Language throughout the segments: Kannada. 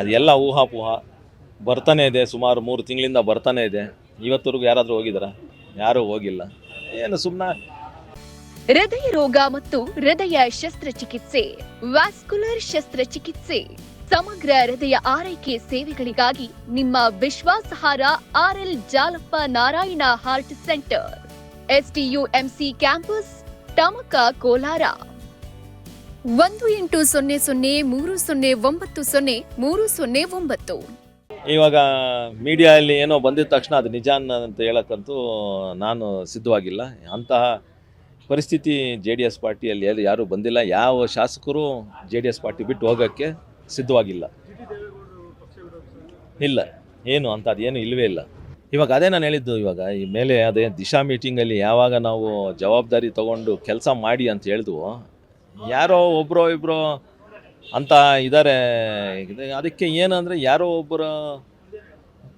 ಅದೆಲ್ಲ ಊಹಾಪೂಹ. ಬರ್ತಾನೆ ಇದೆ, ಸುಮಾರು ಮೂರು ತಿಂಗಳಿಂದ ಬರ್ತಾನೆ ಇದೆ. ಇವತ್ತವರೆಗೂ ಯಾರಾದರೂ ಹೋಗಿದಾರ ಯಾರೂ ಹೋಗಿಲ್ಲ. ಏನು ಸುಮ್ಮನೆ ಹೃದಯ ರೋಗ ಮತ್ತು ಹೃದಯ ಶಸ್ತ್ರಚಿಕಿತ್ಸೆ, ವ್ಯಾಸ್ಕುಲರ್ ಶಸ್ತ್ರಚಿಕಿತ್ಸೆ, ಸಮಗ್ರ ಹೃದಯ ಆರೈಕೆ ಸೇವೆಗಳಿಗಾಗಿ ನಿಮ್ಮ ವಿಶ್ವಾಸಾರ್ಹ R L Jalappa Narayana heart centre S T U M C campus Tamaka Kolar. ಒಂದು ಎಂಟು ಸೊನ್ನೆ ಸೊನ್ನೆ ಮೂರು ಸೊನ್ನೆ ಒಂಬತ್ತು ಸೊನ್ನೆ ಮೂರು ಸೊನ್ನೆ ಒಂಬತ್ತು. ಇವಾಗ ಮೀಡಿಯಾದಲ್ಲಿ ಏನೋ ಬಂದಿದ ತಕ್ಷಣ ಅದು ನಿಜ ಅಂತ ಹೇಳಕ್ಕಂತೂ ನಾನು ಸಿದ್ಧವಾಗಿಲ್ಲ. ಅಂತಹ ಪರಿಸ್ಥಿತಿ ಜೆ ಡಿ ಎಸ್ ಪಾರ್ಟಿಯಲ್ಲಿ ಯಾರು ಯಾರೂ ಬಂದಿಲ್ಲ. ಯಾವ ಶಾಸಕರು ಜೆ ಡಿ ಎಸ್ ಪಾರ್ಟಿ ಬಿಟ್ಟು ಹೋಗೋಕ್ಕೆ ಸಿದ್ಧವಾಗಿಲ್ಲ. ಇಲ್ಲ. ಏನು ಅಂತ ಅದೇನು ಇಲ್ಲವೇ ಇಲ್ಲ. ಇವಾಗ ಅದೇ ನಾನು ಹೇಳಿದ್ದು ಇವಾಗ, ಈ ಮೇಲೆ ಅದೇ ದಿಶಾ ಮೀಟಿಂಗಲ್ಲಿ ಯಾವಾಗ ನಾವು ಜವಾಬ್ದಾರಿ ತಗೊಂಡು ಕೆಲಸ ಮಾಡಿ ಅಂತ ಹೇಳಿದ್ವು ಯಾರೋ ಒಬ್ಬರೋ ಇಬ್ಬರು ಅಂತ ಇದ್ದಾರೆ ಇದು- ಅದಕ್ಕೆ ಏನಂದರೆ ಯಾರೋ ಒಬ್ಬರ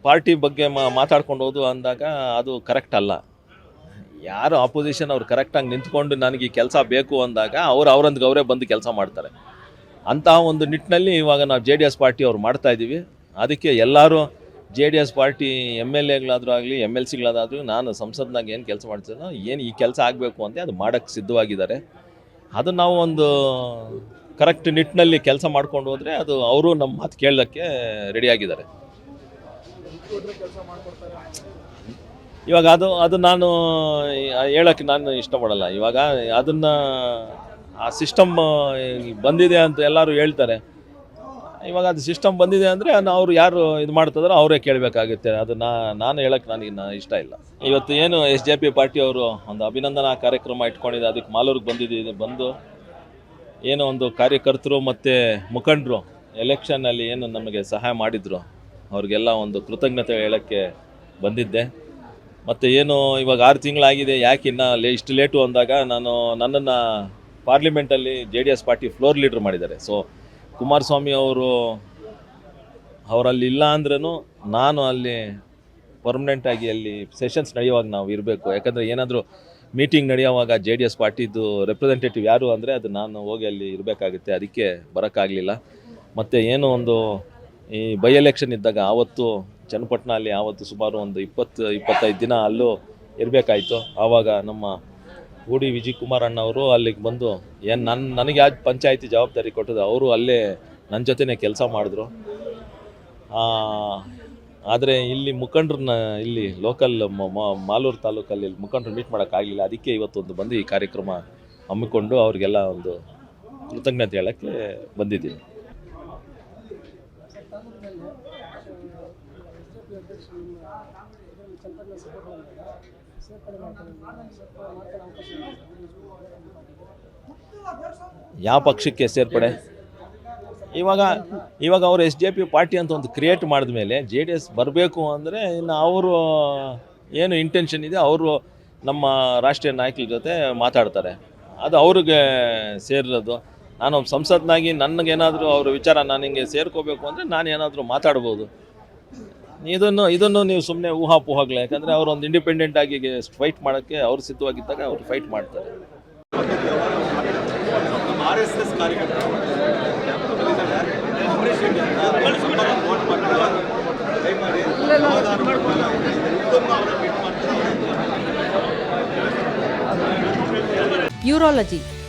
ಪಾರ್ಟಿ ಬಗ್ಗೆ ಮಾತಾಡ್ಕೊಂಡು ಹೋದು ಅಂದಾಗ ಅದು ಕರೆಕ್ಟ್ ಅಲ್ಲ. ಯಾರು ಆಪೋಸಿಷನ್ ಅವ್ರು ಕರೆಕ್ಟಾಗಿ ನಿಂತ್ಕೊಂಡು ನನಗೆ ಈ ಕೆಲಸ ಬೇಕು ಅಂದಾಗ ಅವ್ರು ಅವರೊಂದಿಗೆ ಅವರೇ ಬಂದು ಕೆಲಸ ಮಾಡ್ತಾರೆ. ಅಂತಹ ಒಂದು ನಿಟ್ಟಿನಲ್ಲಿ ಇವಾಗ ನಾವು ಜೆ ಡಿ ಎಸ್ ಪಾರ್ಟಿ ಅವ್ರು ಮಾಡ್ತಾ ಇದ್ದೀವಿ. ಅದಕ್ಕೆ ಎಲ್ಲರೂ J D S party M L ಎಗಳಾದರೂ ಆಗಲಿ, ಎಂ ಎಲ್ ಸಿಗಳಾದರೂ ನಾನು ಸಂಸತ್ನಾಗ ಏನು ಕೆಲಸ ಮಾಡ್ತೀನೋ ಏನು ಈ ಕೆಲಸ ಆಗಬೇಕು ಅಂತ ಅದು ಮಾಡೋಕ್ಕೆ ಸಿದ್ಧವಾಗಿದ್ದಾರೆ. ಅದು ನಾವು ಒಂದು ಕರೆಕ್ಟ್ ನಿಟ್ಟಿನಲ್ಲಿ ಕೆಲಸ ಮಾಡ್ಕೊಂಡು ಹೋದರೆ ಅದು ಅವರು ನಮ್ಮ ಮಾತು ಕೇಳೋಕ್ಕೆ ರೆಡಿಯಾಗಿದ್ದಾರೆ ಇವಾಗ ಅದು ಅದು ನಾನು ಹೇಳೋಕ್ಕೆ ನಾನು ಇಷ್ಟಪಡಲ್ಲ. ಇವಾಗ ಅದನ್ನು ಆ ಸಿಸ್ಟಮ್ ಬಂದಿದೆ ಅಂತ ಎಲ್ಲರೂ ಹೇಳ್ತಾರೆ. ಇವಾಗ ಅದು ಸಿಸ್ಟಮ್ ಬಂದಿದೆ ಅಂದರೆ ಅವ್ರು ಯಾರು ಇದು ಮಾಡ್ತಿದಾರೋ ಅವರೇ ಕೇಳಬೇಕಾಗುತ್ತೆ. ಅದು ನಾನು ಹೇಳಕ್ಕೆ ನನಗೆ ಇಷ್ಟ ಇಲ್ಲ. ಇವತ್ತು ಏನು ಎಸ್ ಜೆ ಪಿ ಪಾರ್ಟಿಯವರು ಒಂದು ಅಭಿನಂದನಾ ಕಾರ್ಯಕ್ರಮ ಇಟ್ಕೊಂಡಿದೆ. ಅದಕ್ಕೆ ಮಾಲೂರಿಗೆ ಬಂದಿದ್ದು. ಬಂದು ಏನೋ ಒಂದು ಕಾರ್ಯಕರ್ತರು ಮತ್ತು ಮುಖಂಡರು ಎಲೆಕ್ಷನ್ನಲ್ಲಿ ಏನು ನಮಗೆ ಸಹಾಯ ಮಾಡಿದರು. ಅವ್ರಿಗೆಲ್ಲ ಒಂದು ಕೃತಜ್ಞತೆ ಹೇಳೋಕ್ಕೆ ಬಂದಿದ್ದೆ. ಮತ್ತು ಏನು ಇವಾಗ ಆರು ತಿಂಗಳಾಗಿದೆ. ಯಾಕೆ ಇನ್ನ ಲೇ, ಇಷ್ಟು ಲೇಟು ಅಂದಾಗ ನಾನು ನನ್ನನ್ನು ಪಾರ್ಲಿಮೆಂಟಲ್ಲಿ J D S party floor leader ಮಾಡಿದ್ದಾರೆ. ಸೊ ಕುಮಾರಸ್ವಾಮಿ ಅವರು ಅವರಲ್ಲಿ ಇಲ್ಲ ಅಂದ್ರೂ ನಾನು ಅಲ್ಲಿ ಪರ್ಮನೆಂಟಾಗಿ ಅಲ್ಲಿ ಸೆಷನ್ಸ್ ನಡೆಯುವಾಗ ನಾವು ಇರಬೇಕು. ಯಾಕಂದರೆ ಏನಾದರೂ ಮೀಟಿಂಗ್ ನಡೆಯುವಾಗ ಜೆ ಡಿ ಎಸ್ ಪಾರ್ಟಿದು ರೆಪ್ರೆಸೆಂಟೇಟಿವ್ ಯಾರು ಅಂದರೆ ಅದು ನಾನು ಹೋಗಿ ಅಲ್ಲಿ ಇರಬೇಕಾಗುತ್ತೆ. ಅದಕ್ಕೆ ಬರೋಕ್ಕಾಗಲಿಲ್ಲ. ಮತ್ತು ಏನೋ ಒಂದು ಈ ಬೈ ಎಲೆಕ್ಷನ್ ಇದ್ದಾಗ ಆವತ್ತು ಚನ್ನಪಟ್ಟಣ ಅಲ್ಲಿ ಆವತ್ತು ಸುಮಾರು ಒಂದು ಇಪ್ಪತ್ತು, ಇಪ್ಪತ್ತೈದು ದಿನ ಅಲ್ಲೂ ಇರಬೇಕಾಯಿತು. ಆವಾಗ ನಮ್ಮ ಗೂಡಿ ವಿಜಯ್ ಕುಮಾರ್ ಅಣ್ಣವರು ಅಲ್ಲಿಗೆ ಬಂದು, ಏನು ನನ್ನ ನನಗೆ ಯಾವ ಪಂಚಾಯತಿ ಜವಾಬ್ದಾರಿ ಕೊಟ್ಟದ್ದು? ಅವರು ಅಲ್ಲೇ ನನ್ನ ಜೊತೆನೇ ಕೆಲಸ ಮಾಡಿದ್ರು. ಆದರೆ ಇಲ್ಲಿ ಮುಖಂಡ್ರನ್ನ ಇಲ್ಲಿ ಲೋಕಲ್ ಮಾಲೂರು ತಾಲೂಕಲ್ಲಿ ಮುಖಂಡರು ಮೀಟ್ ಮಾಡೋಕ್ಕಾಗಲಿಲ್ಲ ಅದಕ್ಕೆ ಇವತ್ತೊಂದು ಬಂದು ಈ ಕಾರ್ಯಕ್ರಮ ಹಮ್ಮಿಕೊಂಡು ಅವ್ರಿಗೆಲ್ಲ ಒಂದು ಕೃತಜ್ಞತೆ ಹೇಳೋಕ್ಕೆ ಬಂದಿದ್ದೀನಿ. ಯಾವ ಪಕ್ಷಕ್ಕೆ ಸೇರ್ಪಡೆ? ಇವಾಗ ಇವಾಗ ಅವರು ಎಸ್ ಜೆ ಪಿ ಪಾರ್ಟಿ ಅಂತ ಒಂದು ಕ್ರಿಯೇಟ್ ಮಾಡಿದ ಮೇಲೆ ಜೆ ಡಿ ಎಸ್ ಬರಬೇಕು ಅಂದರೆ ಇನ್ನು ಅವರು ಏನು ಇಂಟೆನ್ಷನ್ ಇದೆ, ಅವರು ನಮ್ಮ ರಾಷ್ಟ್ರೀಯ ನಾಯಕರ ಜೊತೆ ಮಾತಾಡ್ತಾರೆ. ಅದು ಅವ್ರಿಗೆ ಸೇರಿರೋದು. ನಾನು ಸಂಸತ್ನಾಗಿ ನನಗೇನಾದರೂ ಅವ್ರ ವಿಚಾರ ನಾನು ಹಿಂಗೆ ಸೇರ್ಕೋಬೇಕು ಅಂದರೆ ನಾನು ಏನಾದರೂ ಮಾತಾಡ್ಬೋದು. ಇದನ್ನು ಇದನ್ನು ನೀವು ಸುಮ್ಮನೆ ಊಹಾಪೋಹಗಳು ಯಾಕಂದರೆ ಅವರು ಒಂದು ಇಂಡಿಪೆಂಡೆಂಟ್ ಆಗಿ ಫೈಟ್ ಮಾಡೋಕ್ಕೆ ಅವರು ಸಿದ್ಧವಾಗಿದ್ದಾಗ ಅವರು ಫೈಟ್ ಮಾಡ್ತಾರೆ. ಯೂರಾಲಜಿ